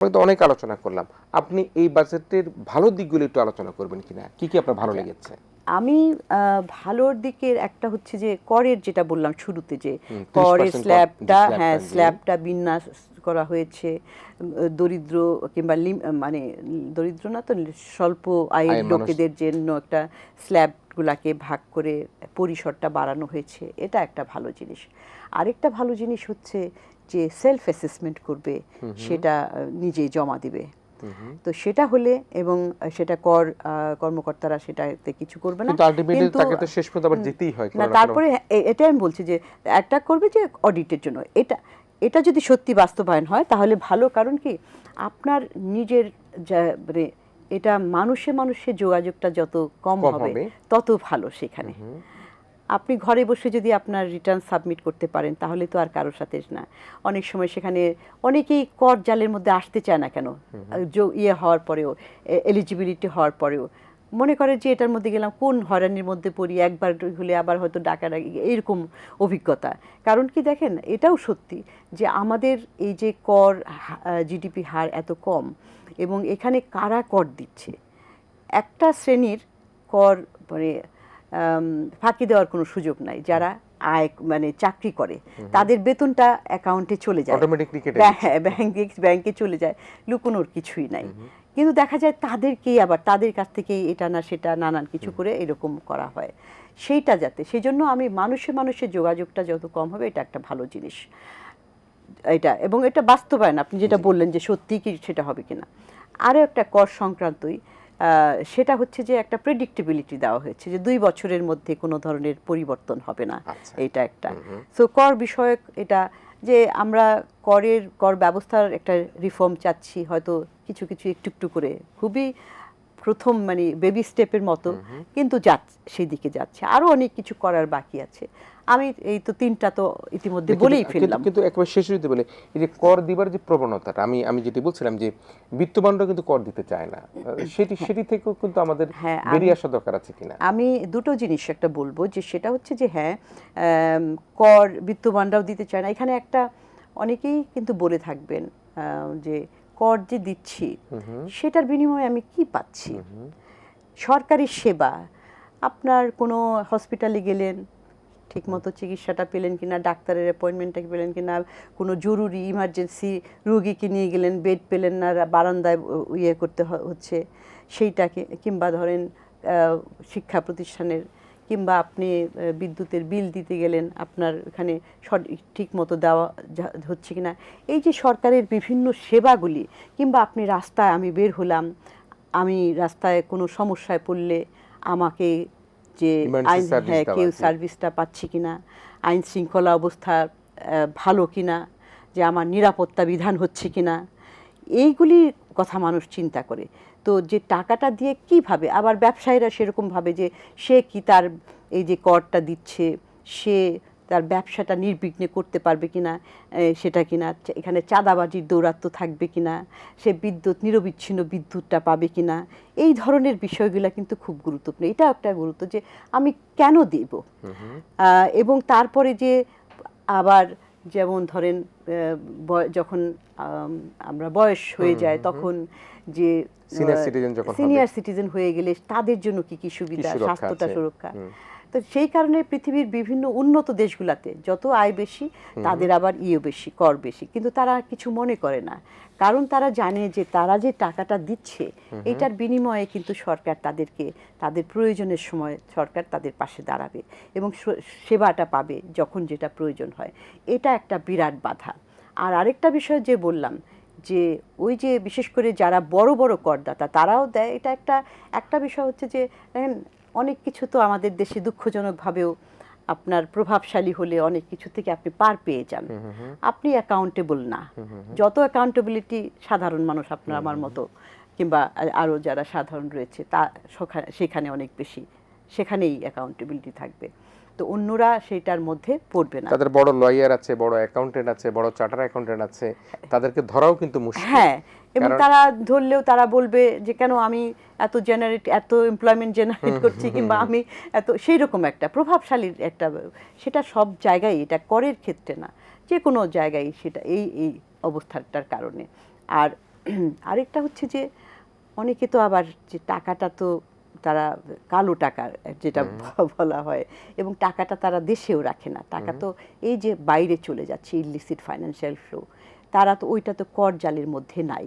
তো অনেক আলোচনা করলাম। আপনি এই বাজেটের ভালো দিকগুলো একটু আলোচনা করবেন কিনা? কি কি আপনার ভালো লেগেছে? আমি ভালোর দিকের একটা হচ্ছে যে করের যেটা বললাম শুরুতে যে করের স্ল্যাবটা হ্যাঁ স্ল্যাবটা বিন্যাস করা হয়েছে দরিদ্র কিংবা মানে দরিদ্র না তো স্বল্প আয়ের আয়ের লোকেদের জন্য একটা স্ল্যাবগুলাকে ভাগ করে পরিসরটা বাড়ানো হয়েছে। এটা একটা ভালো জিনিস। আরেকটা ভালো জিনিস হচ্ছে যে সেলফ অ্যাসেসমেন্ট করবে সেটা নিজেই জমা দিবে। তো সেটা হলে এবং সেটা কর কর্মকর্তারা সেটাতে কিছু করবে না। কিন্তু তাকে তো শেষ পর্যন্ত আবার যেতেই হয় না তারপরে এ- এটাই আমি বলছি যে একটা করবে যে অডিটের জন্য। এটা এটা যদি সত্যি বাস্তবায়ন হয় তাহলে ভালো। কারণ কি? আপনার নিজের যা- মানে এটা মানুষে মানুষে যোগাযোগটা যত কম হবে। তত ভালো সেখানে। আপনি ঘরে বসে যদি আপনার রিটার্ন সাবমিট করতে পারেন তাহলে তো আর কারোর সাথে না। অনেক সময় সেখানে অনেকেই কর জালের মধ্যে আসতে চায় না কেন? ইয়ে হওয়ার পরেও এলিজিবিলিটি হওয়ার পরেও। মনে করে যে এটার মধ্যে গেলাম কোন হয়রানির মধ্যে পড়ি? একবার হলে আবার হয়তো ডাকা ডাকি এইরকম অভিজ্ঞতা। কারণ কি দেখেন এটাও সত্যি যে আমাদের এই যে কর জিডিপি হার এত কম এবং এখানে কারা কর দিচ্ছে? একটা শ্রেণির কর মানে ফাঁকি দেওয়ার কোনো সুযোগ নাই। যারা আয় মানে চাকরি করে তাদের বেতনটা অ্যাকাউন্টে চলে যায়। হ্যাঁ ব্যাংকে ব্যাংকে চলে যায়। লুকোনোর কিছুই নাই। কিন্তু দেখা যায় তাদেরকেই আবার তাদের কাছ থেকে এটা না সেটা নানান কিছু করে এরকম করা হয়। সেইটা যাতে সেই জন্য আমি মানুষে মানুষের যোগাযোগটা যত কম হবে এটা একটা ভালো জিনিস। এটা এবং এটা বাস্তবায়ন। আপনি যেটা বললেন যে সত্যি কি সেটা হবে কিনা। আরও একটা কর সংক্রান্তই সেটা হচ্ছে যে একটা প্রেডিক্টেবিলিটি দেওয়া হয়েছে যে দুই বছরের মধ্যে কোনো ধরনের পরিবর্তন হবে না। আচ্ছা। এটা একটা। সো কর বিষয়ক এটা যে আমরা করের কর ব্যবস্থার একটা রিফর্ম চাচ্ছি হয়তো কিছু কিছু একটু একটু করে। খুবই প্রথম মানে বেবি স্টেপের মতো কিন্তু যাচ্ছে সেই দিকে যাচ্ছে। আরও অনেক কিছু করার বাকি আছে। আমি এই তো তিনটা তো ইতিমধ্যে বলেই ফেললাম। কিন্তু একবার শেষ যদি বলে এই যে কর দিবার যে প্রবণতাটা আমি আমি যেটি বলছিলাম যে বিত্তবানরা কিন্তু কর দিতে চায় না। সেটি সেটি থেকেও কিন্তু আমাদের হ্যাঁ, বেরিয়ে আসা দরকার আছে কিনা। আমি দুটো জিনিস একটা বলব যে সেটা হচ্ছে যে হ্যাঁ কর বিত্তবানরাও দিতে চায় না। এখানে একটা অনেকেই কিন্তু বলে থাকবেন আহ, যে কর যে দিচ্ছি সেটার বিনিময়ে আমি কি পাচ্ছি? সরকারি সেবা আপনার কোনো হসপিটালে গেলেন ঠিকমতো চিকিৎসাটা পেলেন কি না ডাক্তারের অ্যাপয়েন্টমেন্টটা পেলেন কি না কোনো জরুরি ইমার্জেন্সি রুগীকে নিয়ে গেলেন বেড পেলেন না বারান্দায় ইয়ে করতে হচ্ছে সেইটাকে কিংবা ধরেন শিক্ষা প্রতিষ্ঠানের কিংবা আপনি বিদ্যুতের বিল দিতে গেলেন আপনার এখানে ঠিক মতো দেওয়া হচ্ছে কিনা। এই যে সরকারের বিভিন্ন সেবাগুলি কিংবা আপনি রাস্তায় আমি বের হলাম আমি রাস্তায় কোনো সমস্যায় পড়লে আমাকে যে আইন হ্যাঁ কেউ সার্ভিসটা পাচ্ছি কিনা আইন শৃঙ্খলা অবস্থা ভালো কিনা যে আমার নিরাপত্তা বিধান হচ্ছে কিনা এইগুলির কথা মানুষ চিন্তা করে। তো যে টাকাটা দিয়ে কীভাবে আবার ব্যবসায়ীরা সেরকম ভাবে যে সে কি তার এই যে করটা দিচ্ছে সে তার ব্যবসাটা নির্বিঘ্নে করতে পারবে কিনা সেটা কিনা এখানে চাঁদাবাজির দৌরাত্ম্য থাকবে কিনা সে বিদ্যুৎ নিরবিচ্ছিন্ন বিদ্যুৎটা পাবে কিনা এই ধরনের বিষয়গুলো কিন্তু খুব গুরুত্বপূর্ণ। এটা একটা গুরুত্ব যে আমি কেন দেব? এবং তারপরে যে আবার যেমন ধরেন যখন আম, আমরা বয়স হয়ে যায় তখন যে সিনিয়র সিটিজেন হয়ে গেলে তাদের জন্য কি কি সুবিধা স্বাস্থ্যতা স্বাস্থ্যটা সুরক্ষা। তো সেই কারণে পৃথিবীর বিভিন্ন উন্নত দেশগুলাতে যত আয় বেশি তাদের আবার ইয়ে বেশি কর বেশি। কিন্তু তারা কিছু মনে করে না। কারণ তারা জানে যে তারা যে টাকাটা দিচ্ছে এটার বিনিময়ে কিন্তু সরকার তাদেরকে তাদের প্রয়োজনের সময় সরকার তাদের পাশে দাঁড়াবে এবং সেবাটা পাবে যখন যেটা প্রয়োজন হয়। এটা একটা বিরাট বাধা। আর আরেকটা বিষয় যে বললাম যে ওই যে বিশেষ করে যারা বড় বড় করদাতা তারাও দেয় এটা একটা একটা বিষয় হচ্ছে যে দেখেন অনেক কিছু তো আমাদের দেশে দুঃখজনকভাবেও আপনার প্রভাবশালী হলে অনেক কিছু থেকে আপনি পার পেয়ে যান। আপনি অ্যাকাউন্টেবল না। যত অ্যাকাউন্টেবিলিটি সাধারণ মানুষ আপনার আমার মতো কিংবা আ- আরও যারা সাধারণ রয়েছে তা সেখানে অনেক বেশি সেখানেই অ্যাকাউন্টেবিলিটি থাকবে। তো অন্যরা সেটার মধ্যে পড়বে না। তাদের বড় লয়ার আছে বড় অ্যাকাউন্টেন্ট আছে বড় চার্টার অ্যাকাউন্টেন্ট আছে তাদেরকে ধরাও কিন্তু মুশকিল। হ্যাঁ এবং তারা ধরলেও তারা বলবে যে কেন আমি এত জেনারেট এত এমপ্লয়মেন্ট জেনারেট করছি কিংবা আমি এত সেই রকম একটা প্রভাবশালীর একটা সেটা সব জায়গায় এটা করের ক্ষেত্রে না। যে কোনো জায়গায় সেটা এই এই অবস্থাটার কারণে। আর আরেকটা হচ্ছে যে অনেকে তো আবার যে টাকাটা তো তারা কালো টাকার যেটা বলা হয় এবং টাকাটা তারা দেশেও রাখে না। টাকা তো এই যে বাইরে চলে যাচ্ছে ইলিসিট ফাইন্যান্সিয়াল ফ্লো তারা তো ওইটা তো কর জালের মধ্যে নাই।